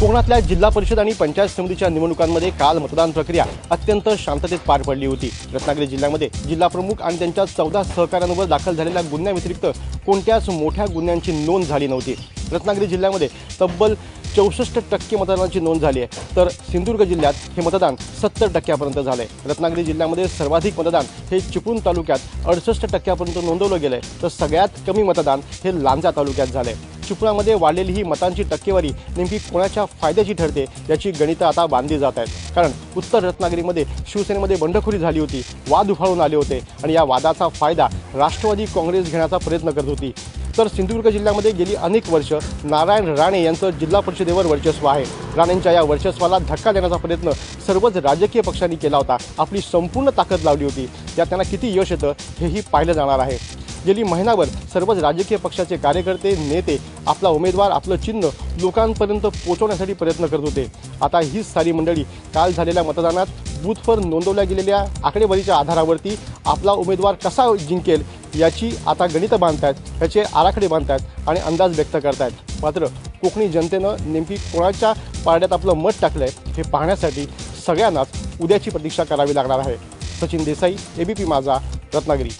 कोकणातल्या जिल्हा परिषद आणि पंचायत समितीच्या निवडणुकांमध्ये काल मतदान प्रक्रिया अत्यंत शांततेत पार पडली होती. रत्नागिरी जिल्ह्यामध्ये जिल्हाप्रमुख आणि त्यांच्या चौदा सहकाऱ्यांवर दाखल झालेल्या गुन्ह्याव्यतिरिक्त कोणत्याच मोठ्या गुन्ह्यांची नोंद झाली नव्हती. रत्नागिरी जिल्ह्यामध्ये तब्बल चौसष्ट टक्के मतदानाची नोंद झाली आहे. तर सिंधुदुर्ग जिल्ह्यात हे मतदान सत्तर टक्क्यापर्यंत झालं आहे रत्नागिरी जिल्ह्यामध्ये सर्वाधिक मतदान हे चिपळूण तालुक्यात अडसष्ट टक्क्यापर्यंत नोंदवलं गेलं आहे तर सगळ्यात कमी मतदान हे लांजा तालुक्यात झालं आहे चिपळामध्ये वाढलेली ही मतांची टक्केवारी नेमकी कोणाच्या फायद्याची ठरते याची गणितं आता बांधली जात आहेत. कारण उत्तर रत्नागिरीमध्ये शिवसेनेमध्ये बंडखोरी झाली होती वाद उफाळून आले होते आणि या वादाचा फायदा राष्ट्रवादी काँग्रेस घेण्याचा प्रयत्न करत होती. तर सिंधुदुर्ग जिल्ह्यामध्ये गेली अनेक वर्ष नारायण राणे यांचं जिल्हा परिषदेवर वर्चस्व आहे. राणेंच्या या वर्चस्वाला धक्का देण्याचा प्रयत्न सर्वच राजकीय पक्षांनी केला होता. आपली संपूर्ण ताकद लावली होती. त्यात त्यांना किती यश येतं हेही पाहिलं जाणार आहे. गेली महिनाभर सर्वच राजकीय पक्षाचे कार्यकर्ते नेते आपला उमेदवार आपलं चिन्ह लोकांपर्यंत पोहोचवण्यासाठी प्रयत्न करत होते. आता हीच सारी मंडळी काल झालेल्या मतदानात बूथवर नोंदवल्या गेलेल्या आकडेवारीच्या आधारावरती आपला उमेदवार कसा जिंकेल याची आता गणितं बांधतायत याचे आराखडे बांधतायत आणि अंदाज व्यक्त करतायत. मात्र कोकणी जनतेनं नेमकी कोणाच्या पारड्यात आपलं मत टाकलं आहे हे पाहण्यासाठी सगळ्यांनाच उद्याची प्रतीक्षा करावी लागणार आहे. सचिन देसाई एबीपी माझा रत्नागिरी.